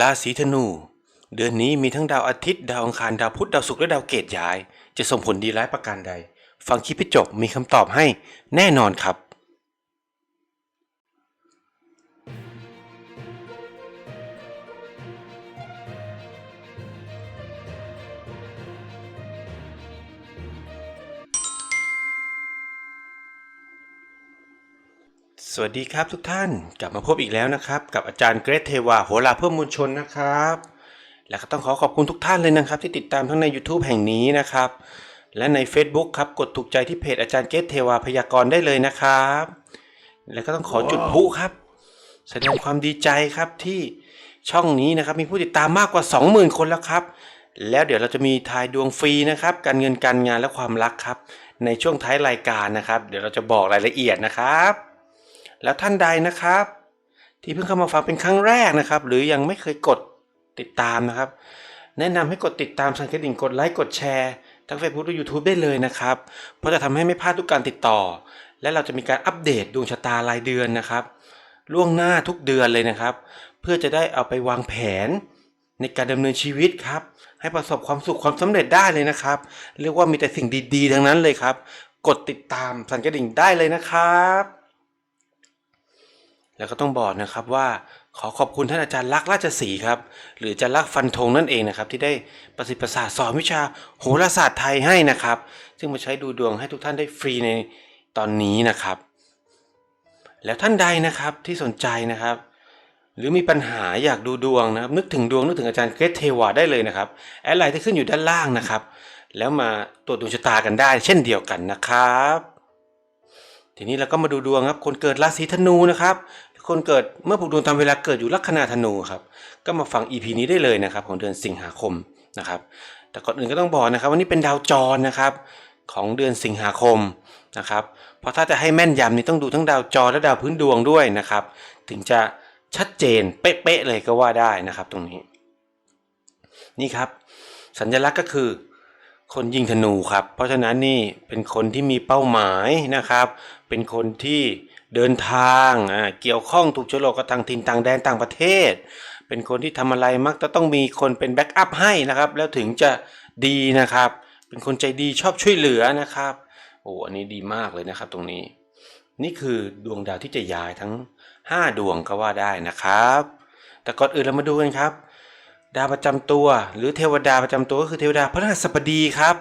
ราศีธนู เดือนนี้มีทั้งดาวอาทิตย์ดาวอังคารดาวพุธดาวศุกร์และดาวเกตย้าย จะส่งผลดีร้ายประการใด ฟังคลิปให้จบมีคำตอบให้แน่นอนครับ สวัสดีครับทุกท่านกลับมาพบอีกแล้วนะครับ กับอาจารย์เกรทเทวาโหราเพื่อมวลชนนะครับ และก็ต้องขอขอบคุณทุกท่านเลยนะครับ ที่ติดตามทั้งใน YouTube แห่งนี้นะครับ และใน Facebook ครับกดถูกใจที่เพจอาจารย์เกรทเทวาพยากรณ์ได้เลยนะครับ และก็ต้องขอจุดพลุครับ แสดงความดีใจครับที่ช่องนี้นะครับ มีผู้ติดตามมากกว่า 20,000 คนแล้วครับ แล้วเดี๋ยวเราจะมีทายดวงฟรีนะครับ การเงินการงานและความรักครับ ในช่วงท้ายรายการนะครับ เดี๋ยวเราจะบอกรายละเอียดนะครับ แล้วท่านใดนะครับ ที่เพิ่งเข้ามาฟังเป็นครั้งแรกนะครับ หรือยังไม่เคยกดติดตามนะครับ แนะนำให้กดติดตามสั่นกระดิ่งกดไลค์กดแชร์ทั้ง Facebook และ YouTube ได้เลยนะครับ เพราะจะทำให้ไม่พลาดทุกการติดต่อ และเราจะมีการอัปเดตดวงชะตารายเดือนนะครับ ล่วงหน้าทุกเดือนเลยนะครับ เพื่อจะได้เอาไปวางแผนในการดำเนินชีวิตครับ ให้ประสบความสุขความสำเร็จได้เลยนะครับ เรียกว่ามีแต่สิ่งดีๆ ทั้งนั้นเลยครับ กดติดตามสั่นกระดิ่งได้เลยนะครับ แล้วก็ต้องบอกนะครับว่าขอขอบคุณท่านอาจารย์ลักษ์ราชสีครับ หรืออาจารย์ลักษ์ฟันธงนั่นเองนะครับ ที่ได้ประสิทธิ์ประสาทสอนวิชาโหราศาสตร์ไทยให้นะครับ ซึ่งมาใช้ดูดวงให้ทุกท่านได้ฟรีในตอนนี้นะครับ แล้วท่านใดนะครับที่สนใจนะครับ หรือมีปัญหาอยากดูดวงนะครับ นึกถึงดวงนึกถึงอาจารย์เกรทเทวาได้เลยนะครับแอดไลน์ที่ขึ้นอยู่ด้านล่างนะครับ แล้วมาตรวจดวงชะตากันได้ เช่นเดียวกันนะครับทีนี้เราก็มาดูดวงครับ คนเกิดราศีธนูนะครับ คนเกิดเมื่อผูกดวงตามเวลาเกิดอยู่ลัคนาธนูครับ ก็มาฟัง EP นี้ได้เลยนะครับ ของเดือนสิงหาคมนะครับ แต่ก่อนอื่นก็ต้องบอกนะครับว่านี่เป็นดาวจรนะครับของเดือนสิงหาคมนะครับ เพราะถ้าจะให้แม่นยำนี่ต้องดูทั้งดาวจรและดาวพื้นดวงด้วยนะครับ ถึงจะชัดเจนเป๊ะๆเลยก็ว่าได้นะครับตรงนี้ นี่ครับ สัญลักษณ์ก็คือ คนยิงธนูครับ เพราะฉะนั้นนี่เป็นคนที่มีเป้าหมายนะครับ เป็นคนที่ เดินทางอ่าเกี่ยวข้องถูกฉลกกับทางถิ่นต่างแดนต่างประเทศ เป็นคนที่ทำอะไรมักจะต้องมีคนเป็นแบ็กอัพให้นะครับ แล้วถึงจะดีนะครับ เป็นคนใจดีชอบช่วยเหลือนะครับโอ้อันนี้ดีมากเลยนะครับตรงนี้ นี่คือดวงดาวที่จะย้ายทั้ง 5 ดวงก็ว่าได้นะครับ แต่ก่อนอื่นเรามาดูกันครับ ดาวประจำตัว หรือเทวดาประจำตัวก็คือเทวดาพระราชบดีครับ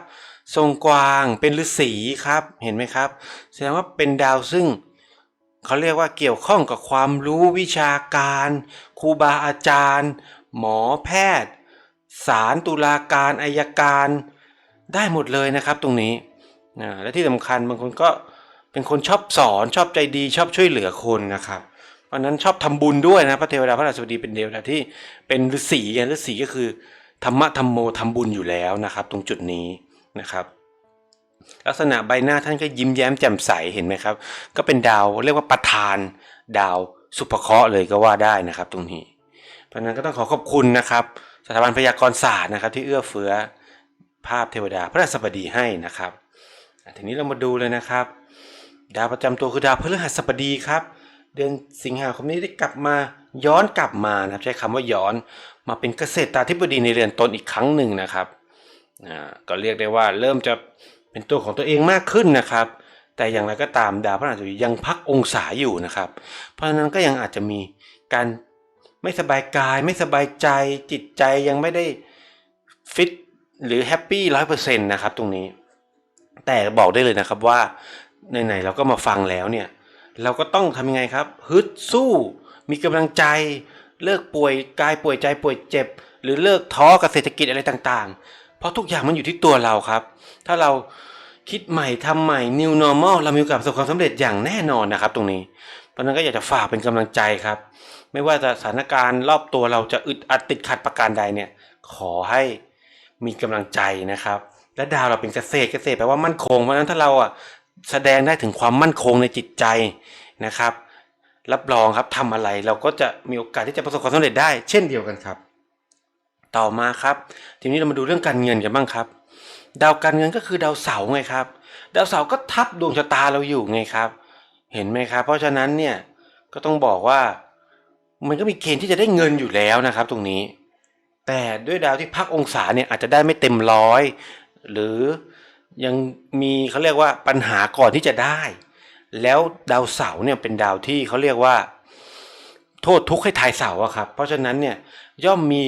ทรงกวางเป็นฤาษีครับเห็นไหมครับ แสดงว่าเป็นดาวซึ่ง เขาเรียกว่าเกี่ยวข้องกับความรู้วิชาการครูบาอาจารย์ หมอแพทย์ศาลตุลาการอายการ ได้หมดเลยนะครับตรงนี้นะและที่สำคัญบางคนก็เป็นคนชอบสอนชอบใจดีชอบช่วยเหลือคนนะครับเพราะนั้นชอบทำบุญด้วยนะพระเทวดาพระราชบดีเป็นเทวดาที่เป็นฤาษีไงฤาษีก็คือธรรมะธรรมโมทำบุญอยู่แล้วนะครับ ตรงจุดนี้นะครับ ลักษณะใบหน้าท่านก็ยิ้มแย้มแจ่มใสเห็นไหมครับ ก็เป็นดาวเรียกว่าประธาน ดาวสุภเคราะห์เลยก็ว่าได้นะครับ ตรงนี้ เพราะนั้นก็ต้องขอขอบคุณนะครับ สถาบันพยากรศาสตร์นะครับ ที่เอื้อเฟื้อภาพเทวดาพระราชบดีให้นะครับทีนี้เรามาดูเลยนะครับ ดาวประจำตัวคือดาวพฤหัสบดีครับ เดือนสิงหาคมนี้ได้กลับมาย้อนกลับมานะครับใช้คำว่าย้อนมาเป็นเกษตรตาธิบดีในเรือนตนอีกครั้งหนึ่งนะครับก็เรียกได้ว่าเริ่มจะ เป็นตัวของตัวเองมากขึ้นนะครับ แต่อย่างไรก็ตามดาวพฤหัสบดียังพักองศาอยู่นะครับ เพราะฉะนั้นก็ยังอาจจะมีการไม่สบายกายไม่สบายใจจิตใจยังไม่ได้ฟิตหรือแฮปปี้ร้อยเปอร์เซ็นต์นะครับตรงนี้ แต่บอกได้เลยนะครับว่าไหนๆเราก็มาฟังแล้วเนี่ย เราก็ต้องทำยังไงครับ ฮึดสู้มีกำลังใจ เลิกป่วยกายป่วยใจป่วยเจ็บ หรือเลิกท้อกับเศรษฐกิจอะไรต่างๆ ราะทุกอย่างมันอยู่ที่ตัวเราครับ ถ้าเราคิดใหม่ทำใหม่ new normal เรามีโอกาสประสบความสำเร็จอย่างแน่นอนนะครับ ตรงนี้ เพราะนั้นก็อยากจะฝากเป็นกำลังใจครับ ไม่ว่าจะสถานการณ์รอบตัวเราจะอึดอัดติดขัดประการใดเนี่ย ขอให้มีกำลังใจนะครับ และดาวเราเป็นเกษตรเกษตรแปลว่ามั่นคง เพราะฉะนั้นถ้าเราอะแสดงได้ถึงความมั่นคงในจิตใจนะครับ รับรองครับทำอะไรเราก็จะมีโอกาสที่จะประสบความสำเร็จได้ เช่นเดียวกันครับ ต่อมาครับ ทีนี้เรามาดูเรื่องการเงินกันบ้างครับ ดาวการเงินก็คือดาวเสาร์ไงครับ ดาวเสาร์ก็ทับดวงชะตาเราอยู่ไงครับ เห็นไหมครับ เพราะฉะนั้นเนี่ยก็ต้องบอกว่า มันก็มีเกณฑ์ที่จะได้เงินอยู่แล้วนะครับ ตรงนี้ แต่ด้วยดาวที่พักองศาเนี่ยอาจจะได้ไม่เต็มร้อยหรือยังมีเขาเรียกว่าปัญหาก่อนที่จะได้ แล้วดาวเสาร์เนี่ยเป็นดาวที่เขาเรียกว่า โทษทุกข์ให้ทายเสาร์อะครับ เพราะฉะนั้นเนี่ยย่อมมี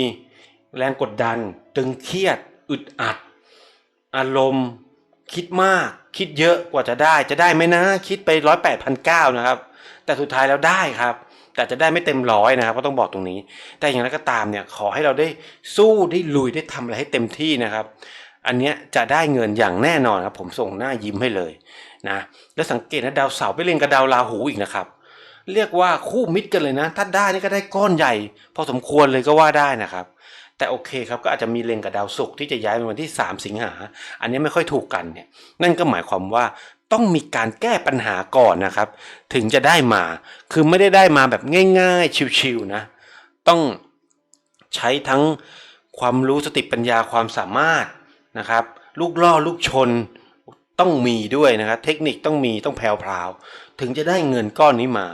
แรงกดดัน ตึงเครียด อึดอัด อารมณ์ คิดมาก คิดเยอะกว่าจะได้ จะได้ไหมนะ คิดไปร้อยแปดพันเก้านะครับ แต่สุดท้ายแล้วได้ครับ แต่จะได้ไม่เต็มร้อยนะครับก็ต้องบอกตรงนี้ แต่อย่างไรก็ตามเนี่ย ขอให้เราได้สู้ได้ลุยได้ทำอะไรให้เต็มที่นะครับ อันเนี้ยจะได้เงินอย่างแน่นอนครับ ผมส่งหน้ายิ้มให้เลยนะ แล้วสังเกตนะดาวเสาร์ไปเล่นกับดาวราหูอีกนะครับเรียกว่าคู่มิตรกันเลยนะ ถ้าได้นี่ก็ได้ก้อนใหญ่ พอสมควรเลยก็ว่าได้นะครับ แต่โอเคครับก็อาจจะมีเล็งกับดาวศุกร์ที่จะย้ายในวันที่ 3 สิงหา อันนี้ไม่ค่อยถูกกันเนี่ยนั่นก็หมายความว่าต้องมีการแก้ปัญหาก่อนนะครับ ถึงจะได้มาคือไม่ได้ได้มาแบบง่าย ๆ ชิวๆนะ ต้องใช้ทั้งความรู้สติปัญญาความสามารถนะครับ ลูกล่อลูกชนต้องมีด้วยนะครับเทคนิคต้องมีต้องแพรวๆถึงจะได้เงินก้อนนี้มา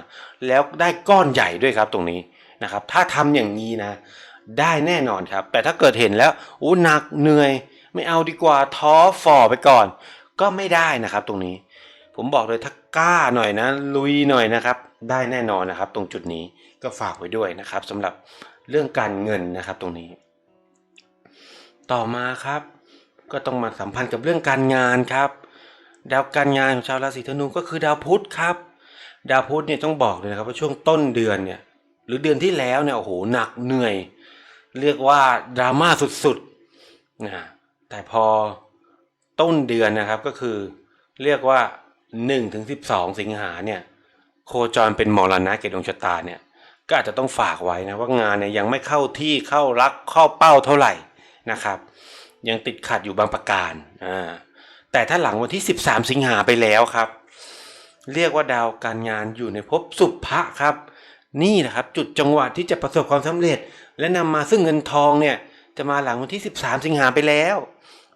แล้วได้ก้อนใหญ่ด้วยครับตรงนี้นะครับ ถ้าทำอย่างนี้นะ ได้แน่นอนครับ แต่ถ้าเกิดเห็นแล้วอู้หนักเหนื่อย ไม่เอาดีกว่าท้อฝ่อไปก่อน ก็ไม่ได้นะครับตรงนี้ ผมบอกเลยถ้ากล้าหน่อยนะ ลุยหน่อยนะครับ ได้แน่นอนนะครับ ตรงจุดนี้ก็ฝากไว้ด้วยนะครับสำหรับเรื่องการเงินนะครับตรงนี้ ต่อมาครับ ก็ต้องมาสัมพันธ์กับเรื่องการงานครับ ดาวการงานของชาวราศีธนูก็คือดาวพุธครับ ดาวพุธเนี่ยต้องบอกเลยนะครับว่าช่วงต้นเดือนเนี่ยหรือเดือนที่แล้วเนี่ยโอ้โหหนักเหนื่อย เรียกว่าดราม่าสุดๆนะแต่พอต้นเดือนนะครับก็คือ เรียกว่า1ถึง12 สิงหาเนี่ย โคจรเป็นมรณะเกตดวงชะตาเนี่ย ก็อาจจะต้องฝากไว้นะว่างานเนี่ยยังไม่เข้าที่เข้ารักเข้าเป้าเท่าไหร่นะครับ ยังติดขัดอยู่บางประการอ่าแต่ถ้าหลังวันที่ 13 สิงหาไปแล้วครับ เรียกว่าดาวการงานอยู่ในภพสุภะครับ นี่นะครับ จุดจังหวะที่จะประสบความสำเร็จ และนำมาซึ่งเงินทองเนี่ยจะมาหลังวันที่ 13 สิงหาไปแล้ว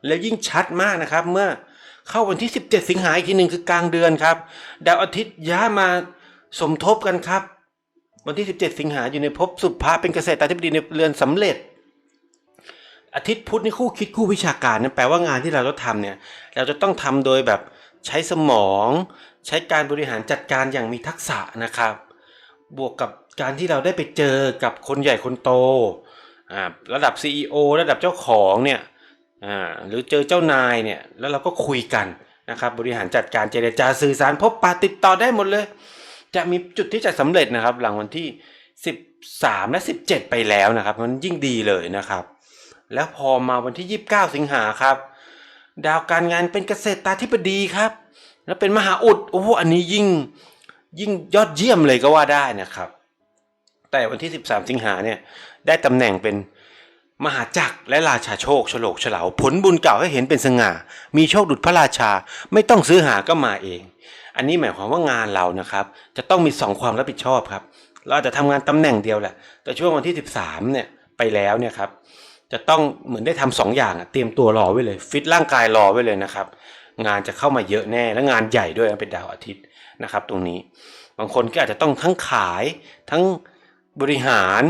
แล้วยิ่งชัดมากนะครับ เมื่อเข้าวันที่ 17 สิงหาอีกทีหนึ่งคือกลางเดือนครับดาวอาทิตย์ย้ายมาสมทบกันครับ วันที่ 17 สิงหาอยู่ในภพสุภะเป็นเกษตรตาธิบดีในเรือนสำเร็จ อาทิตย์พุธนี่คู่คิดคู่วิชาการนั่นแปลว่างานที่เราต้องทำเนี่ย เราจะต้องทำโดยแบบใช้สมอง ใช้การบริหารจัดการอย่างมีทักษะนะครับ บวกกับการที่เราได้ไปเจอกับคนใหญ่คนโตอ่าระดับ CEO ระดับเจ้าของเนี่ยอ่าหรือเจอเจ้านายเนี่ยแล้วเราก็คุยกันนะครับบริหารจัดการเจรจาสื่อสารพบปะติดต่อได้หมดเลย จะมีจุดที่จะสำเร็จนะครับ หลังวันที่ 13 และ 17 ไปแล้วนะครับมันยิ่งดีเลยนะครับ แล้วพอมาวันที่ 29 สิงหาครับ ดาวการงานเป็นเกษตรตาธิบดีครับ แล้วเป็นมหาอุดโอ้โหอันนี้ยิ่ง ยิ่งยอดเยี่ยมเลยก็ว่าได้นะครับ แต่วันที่ 13 สิงหาเนี่ยได้ตำแหน่งเป็นมหาจักรและราชาโชคฉลกเฉลาผลบุญเก่าให้เห็นเป็นสง่า มีโชคดุจพระราชาไม่ต้องซื้อหาก็มาเอง อันนี้หมายความว่างานเรานะครับ จะต้องมีสองความรับผิดชอบครับ เราอาจจะทำงานตำแหน่งเดียวแหละ แต่ช่วงวันที่ 13เนี่ยไปแล้วเนี่ยครับจะต้องเหมือนได้ทำสองอย่างเตรียมตัวรอไว้เลย ฟิตร่างกายรอไว้เลยนะครับ งานจะเข้ามาเยอะแน่และงานใหญ่ด้วยเป็นดาวอาทิตย์ นะครับ ตรงนี้ บางคนก็อาจจะต้องทั้งขายทั้งบริหาร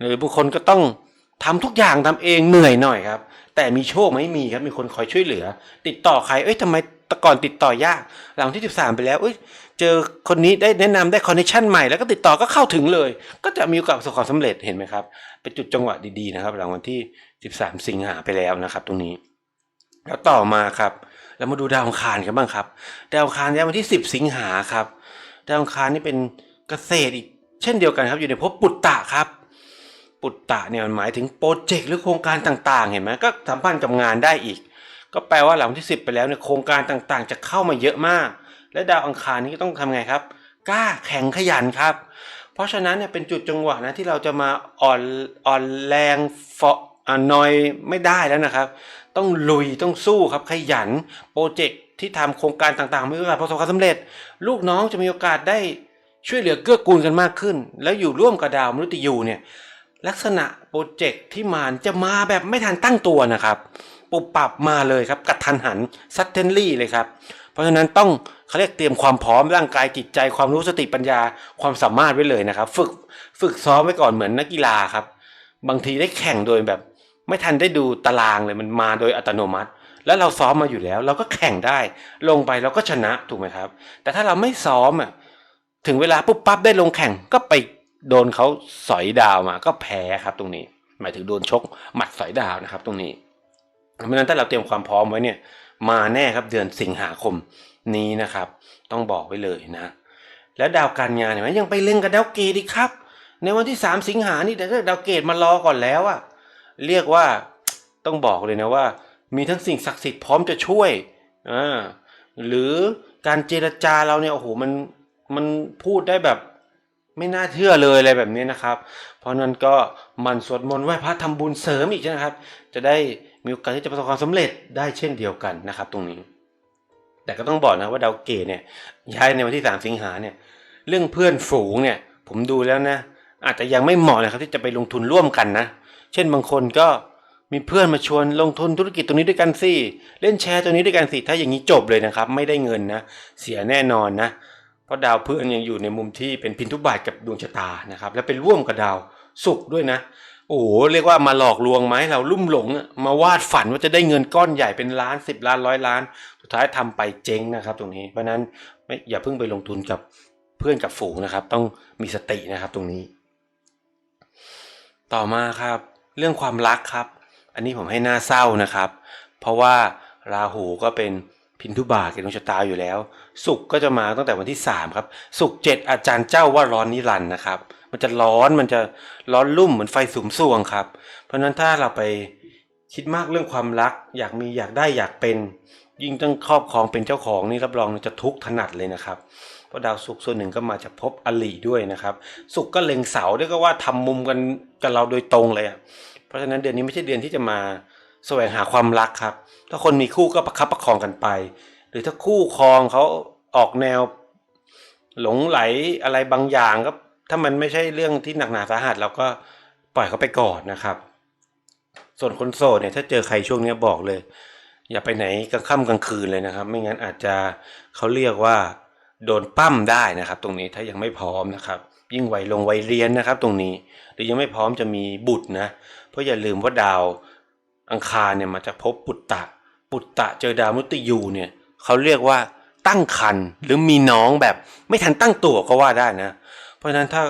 หรือบางคนก็ต้องทำทุกอย่างทำเองเหนื่อยหน่อยครับ แต่มีโชคไหมมีครับมีคนคอยช่วยเหลือ ติดต่อใครเอ้ยทำไมแต่ก่อนติดต่อยากหลังที่ 13 ไปแล้วเอ้ยเจอคนนี้ได้แนะนำได้คอนเนคชั่นใหม่แล้วก็ติดต่อก็เข้าถึงเลย ก็จะมีโอกาสประสบความสำเร็จเห็นไหมครับ เป็นจุดจังหวะดีๆนะครับ หลังวันที่ 13 สิงหาไปแล้วนะครับ ตรงนี้ แล้วต่อมาครับ เรามาดูดาวอังคารกันบ้างครับ ดาวอังคารย้ายวันที่ 10 สิงหาครับ ดาวอังคารนี่เป็นเกษตรอีก เช่นเดียวกันครับ อยู่ในภพปุตตะครับ ปุตตะเนี่ยมันหมายถึงโปรเจกต์หรือโครงการต่างๆ เห็นไหมก็สัมพันธ์กับงานได้อีก ก็แปลว่าหลังวันที่ 10 ไปแล้วเนี่ยโครงการต่างๆ จะเข้ามาเยอะมาก และดาวอังคารนี่ก็ต้องทำไงครับ กล้าแข็งขยันครับ เพราะฉะนั้นเนี่ยเป็นจุดจังหวะนะที่เราจะมาอ่อนอ่อนแรงฟออ่านอยไม่ได้แล้วนะครับ ต้องลุยต้องสู้ครับขยันโปรเจกต์ที่ทำโครงการต่างๆมีโอกาสประสบความสำเร็จ ลูกน้องจะมีโอกาสได้ช่วยเหลือเกื้อกูลกันมากขึ้น แล้วอยู่ร่วมกับดาวมฤตยูเนี่ยลักษณะโปรเจกต์ที่มาจะมาแบบไม่ทันตั้งตัวนะครับปุบปับมาเลยครับกระทันหันซัตเทนลี่เลยครับ เพราะฉะนั้นต้องเขาเรียกเตรียมความพร้อมร่างกายจิตใจความรู้สติปัญญาความสามารถไว้เลยนะครับ ฝึกฝึกซ้อมไว้ก่อนเหมือนนักกีฬาครับ บางทีได้แข่งโดยแบบ ไม่ทันได้ดูตารางเลยมันมาโดยอัตโนมัติ แล้วเราซ้อมมาอยู่แล้ว เราก็แข่งได้ ลงไปเราก็ชนะถูกไหมครับ แต่ถ้าเราไม่ซ้อมอะถึงเวลาปุ๊บปั๊บได้ลงแข่งก็ไปโดนเขาสอยดาวมาก็แพ้ครับตรงนี้ หมายถึงโดนชกหมัดสอยดาวนะครับ ตรงนี้เพราะฉะนั้นถ้าเราเตรียมความพร้อมไว้เนี่ย มาแน่ครับเดือนสิงหาคมนี้นะครับ ต้องบอกไว้เลยนะ แล้วดาวการงานเนี่ยมันยังไปเล่นกับดาวเกตอีกครับ ในวันที่ 3 สิงหานี่แต่ดาวเกตมารอก่อนแล้วอะ เรียกว่าต้องบอกเลยนะว่า มีทั้งสิ่งศักดิ์สิทธิ์พร้อมจะช่วยอ่าหรือการเจรจาเราเนี่ยโอ้โหมันมันพูดได้แบบไม่น่าเชื่อเลยอะไรแบบนี้นะครับ เพราะนั้นก็มันสวดมนต์ไหว้พระทำบุญเสริมอีกนะครับ จะได้มีโอกาสที่จะประสบความสำเร็จได้เช่นเดียวกันนะครับ ตรงนี้ แต่ก็ต้องบอกนะว่าดาวเกตเนี่ยย้ายในวันที่3สิงหาเนี่ย เรื่องเพื่อนฝูงเนี่ย ผมดูแล้วนะ อาจจะยังไม่เหมาะนะครับที่จะไปลงทุนร่วมกันนะ เช่นบางคนก็มีเพื่อนมาชวนลงทุนธุรกิจตรงนี้ด้วยกันสิเล่นแชร์ตัวนี้ด้วยกันสิถ้าอย่างนี้จบเลยนะครับ ไม่ได้เงินนะ เสียแน่นอนนะ เพราะดาวพฤหัสยังอยู่ในมุมที่เป็นพินทุบาทกับดวงชะตานะครับ และเป็นร่วมกับดาวศุกร์ด้วยนะ โอ้โหเรียกว่ามาหลอกลวงไหมเราลุ่มหลงมาวาดฝันว่าจะได้เงินก้อนใหญ่เป็นล้านสิบล้านร้อยล้าน สุดท้ายทำไปเจ๊งนะครับ ตรงนี้เพราะฉะนั้นไม่อย่าเพิ่งไปลงทุนกับเพื่อนกับฝูงนะครับ ต้องมีสตินะครับตรงนี้ ต่อมาครับ เรื่องความรักครับ อันนี้ผมให้หน้าเศร้านะครับ เพราะว่าราหูก็เป็นพินทุบาทกับดวงชะตาอยู่แล้ว สุกก็จะมาตั้งแต่วันที่สามครับ สุกเจ็ดอาจารย์เจ้าว่าร้อนนิรันดร์นะครับ มันจะร้อนมันจะร้อนลุ่มเหมือนไฟสุมสวงครับ เพราะฉะนั้นถ้าเราไปคิดมากเรื่องความรัก อยากมีอยากได้อยากเป็น ยิ่งต้องครอบครองเป็นเจ้าของนี่รับรองจะทุกข์ถนัดเลยนะครับ เพราะดาวศุกร์ส่วนหนึ่งก็มาจากภพอลีด้วยนะครับศุกร์ก็เล็งเสาด้วยก็ว่าทำมุมกันกับเราโดยตรงเลยอะเพราะฉะนั้นเดือนนี้ไม่ใช่เดือนที่จะมาแสวงหาความรักครับ ถ้าคนมีคู่ก็ประคับประคองกันไป หรือถ้าคู่ครองเขาออกแนว หลงไหลอะไรบางอย่างก็ถ้ามันไม่ใช่เรื่องที่หนักหนาสาหัสเราก็ปล่อยเขาไปก่อนนะครับ ส่วนคนโสดเนี่ยถ้าเจอใครช่วงนี้บอกเลย อย่าไปไหนกลางค่ำกลางคืนเลยนะครับ ไม่งั้นอาจจะเขาเรียกว่าโดนปั้มได้นะครับ ตรงนี้ถ้ายังไม่พร้อมนะครับ ยิ่งวัยลงวัยเรียนนะครับ ตรงนี้หรือยังไม่พร้อมจะมีบุตรนะ เพราะอย่าลืมว่าดาวอังคารเนี่ยมาจากภพปุตตะ ปุตตะเจอดาวมุติยูเนี่ยเขาเรียกว่าตั้งคันหรือมีน้องแบบไม่ทันตั้งตัวก็ว่าได้นะ เพราะฉะนั้นถ้า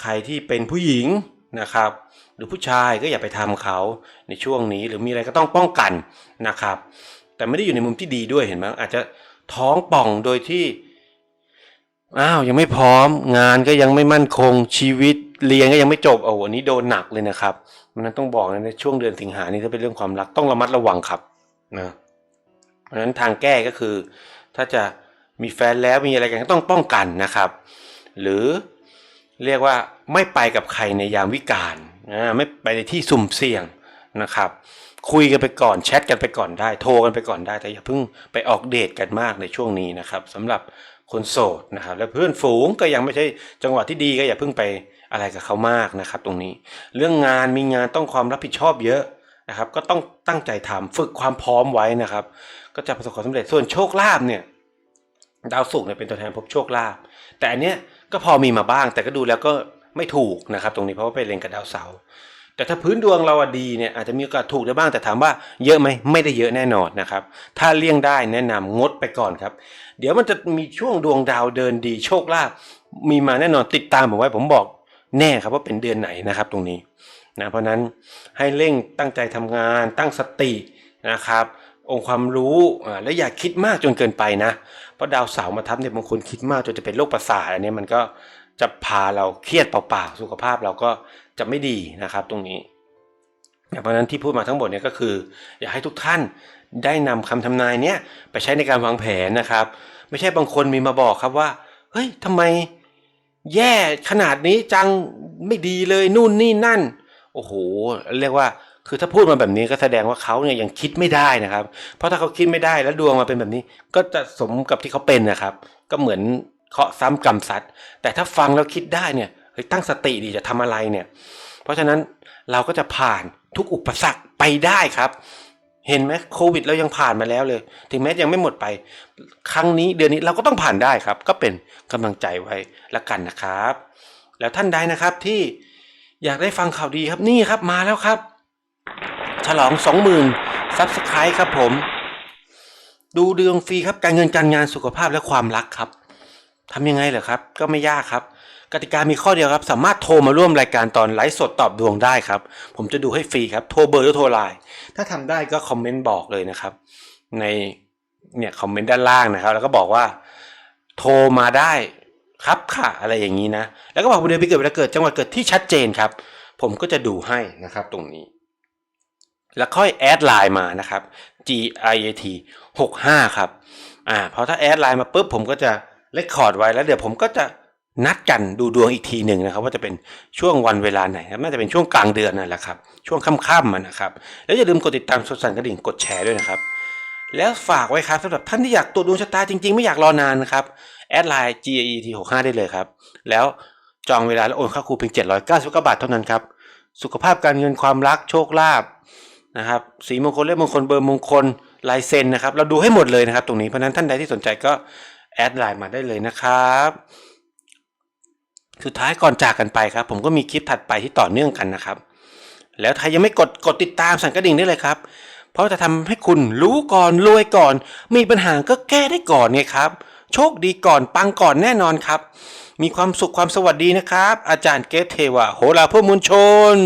ใครที่เป็นผู้หญิงนะครับ รือผู้ชายก็อย่าไปทำเขาในช่วงนี้ หรือมีอะไรก็ต้องป้องกันนะครับ แต่ไม่ได้อยู่ในมุมที่ดีด้วยเห็นไหมอาจจะท้องป่องโดยที่อ้าวยังไม่พร้อม งานก็ยังไม่มั่นคงชีวิตเรียนก็ยังไม่จบโอ้โหอันนี้โดนหนักเลยนะครับมันนั้นต้องบอกนะในช่วงเดือนสิงหานี่ถ้าเป็นเรื่องความรักต้องระมัดระวังครับนะเพราะฉะนั้นทางแก้ก็คือ ถ้าจะมีแฟนแล้วมีอะไรกันก็ต้องป้องกันนะครับ หรือเรียกว่าไม่ไปกับใครในยามวิกาล ไม่ไปในที่สุ่มเสี่ยงนะครับ คุยกันไปก่อนแชทกันไปก่อนได้ โทรกันไปก่อนได้ แต่อย่าเพิ่งไปออกเดทกันมากในช่วงนี้นะครับสำหรับคนโสดนะครับ และเพื่อนฝูงก็ยังไม่ใช่จังหวะที่ดีก็อย่าเพิ่งไปอะไรกับเขามากนะครับ ตรงนี้ เรื่องงานมีงานต้องความรับผิดชอบเยอะนะครับ ก็ต้องตั้งใจทำฝึกความพร้อมไว้นะครับ ก็จะประสบความสำเร็จส่วนโชคลาภเนี่ยดาวศุกร์เนี่ยเป็นตัวแทนภพโชคลาภแต่อันเนี้ยก็พอมีมาบ้าง แต่ก็ดูแล้วก็ ไม่ถูกนะครับ ตรงนี้เพราะว่าไปเล็งกับดาวเสาร์แต่ถ้าพื้นดวงเราดีเนี่ยอาจจะมีโอกาสถูกได้บ้างแต่ถามว่าเยอะไหมไม่ได้เยอะแน่นอนนะครับ ถ้าเลี่ยงได้แนะนำงดไปก่อนครับ เดี๋ยวมันจะมีช่วงดวงดาวเดินดีโชคลาภมีมาแน่นอนติดตามผมไว้ผมบอกแน่ครับว่าเป็นเดือนไหนนะครับตรงนี้นะเพราะนั้นให้เร่งตั้งใจทำงาน ตั้งสตินะครับ องค์ความรู้และอย่าคิดมากจนเกินไปนะ เพราะดาวเสาร์มาทับเนี่ยบางคนคิดมากจนจะเป็นโรคประสาทอันนี้มันก็ จะพาเราเครียดเปล่าๆ สุขภาพเราก็จะไม่ดีนะครับตรงนี้ เพราะฉะนั้นที่พูดมาทั้งหมดเนี่ยก็คือ อยากให้ทุกท่านได้นำคำทำนายเนี้ยไปใช้ในการวางแผนนะครับ ไม่ใช่บางคนมีมาบอกครับว่า เฮ้ยทำไมแย่ขนาดนี้จังไม่ดีเลยนู่นนี่นั่น โอ้โห เรียกว่าคือถ้าพูดมาแบบนี้ก็แสดงว่าเขาเนี่ยยังคิดไม่ได้นะครับ เพราะถ้าเขาคิดไม่ได้แล้วดวงมาเป็นแบบนี้ ก็จะสมกับที่เขาเป็นนะครับ ก็เหมือน เคาะซ้ำกรรมซัดแต่ถ้าฟังแล้วคิดได้เนี่ยเฮ้ยตั้งสติดีจะทำอะไรเนี่ย เพราะฉะนั้นเราก็จะผ่านทุกอุปสรรคไปได้ครับ เห็นไหมโควิดเรายังผ่านมาแล้วเลย ถึงแม้ยังไม่หมดไป ครั้งนี้เดือนนี้เราก็ต้องผ่านได้ครับ ก็เป็นกำลังใจไว้ละกันนะครับ แล้วท่านใดนะครับที่อยากได้ฟังข่าวดีครับนี่ครับมาแล้วครับ ฉลอง20,000ซับสไครต์ครับผม ดูเดืองฟรีครับการเงินการงานสุขภาพและความรักครับ ทำยังไงเหรอครับ ก็ไม่ยากครับ กติกามีข้อเดียวครับ สามารถโทรมาร่วมรายการตอนไลฟ์สดตอบดวงได้ครับ ผมจะดูให้ฟรีครับ โทรเบอร์หรือโทรไลน์ถ้าทำได้ก็คอมเมนต์บอกเลยนะครับ ในเนี่ยคอมเมนต์ด้านล่างนะครับ แล้วก็บอกว่า โทรมาได้ครับค่ะอะไรอย่างนี้นะ แล้วก็บอกวันเดือนปีเกิดเวลาเกิดจังหวัดเกิดที่ชัดเจนครับ ผมก็จะดูให้นะครับตรงนี้ แล้วค่อยแอดไลน์มานะครับ G I A T 65 ครับอ่าพอถ้าแอดไลน์มาปุ๊บผมก็จะ เลคคอร์ดไว้แล้วเดี๋ยวผมก็จะนัดกันดูดวงอีกทีหนึ่งนะครับ ว่าจะเป็นช่วงวันเวลาไหนครับน่าจะเป็นช่วงกลางเดือนนั่นแหละครับ ช่วงค่ำๆมันะครับ แล้วอย่าลืมกดติดตามสดสั่นกระดิ่งกดแชร์ด้วยนะครับ แล้วฝากไว้ครับสำหรับท่านที่อยากตรวจดวงชะตาจริงๆ ไม่อยากรอนานนะครับแอดไลน์ G I E T 65ได้เลยครับ แล้วจองเวลาแล้วโอนค่าครูเพียง799บาทเท่านั้นครับสุขภาพการเงินความรักโชคลาภนะครับสีมงคลเลขมงคลเบอร์มงคลลายเซ็นนะครับ เราดูให้หมดเลยนะครับ ตรงนี้เพราะนั้นท่านใดที่สนใจก็ แอดไลน์มาได้เลยนะครับ สุดท้ายก่อนจากกันไปครับ ผมก็มีคลิปถัดไปที่ต่อเนื่องกันนะครับ แล้วถ้ายังไม่กดกดติดตามสั่นกระดิ่งได้เลยครับ เพราะจะทำให้คุณรู้ก่อนรวยก่อน มีปัญหาก็แก้ได้ก่อนไงครับ โชคดีก่อนปังก่อนแน่นอนครับ มีความสุขความสวัสดีนะครับ อาจารย์เกตเทวะโหราพื่อมวลชน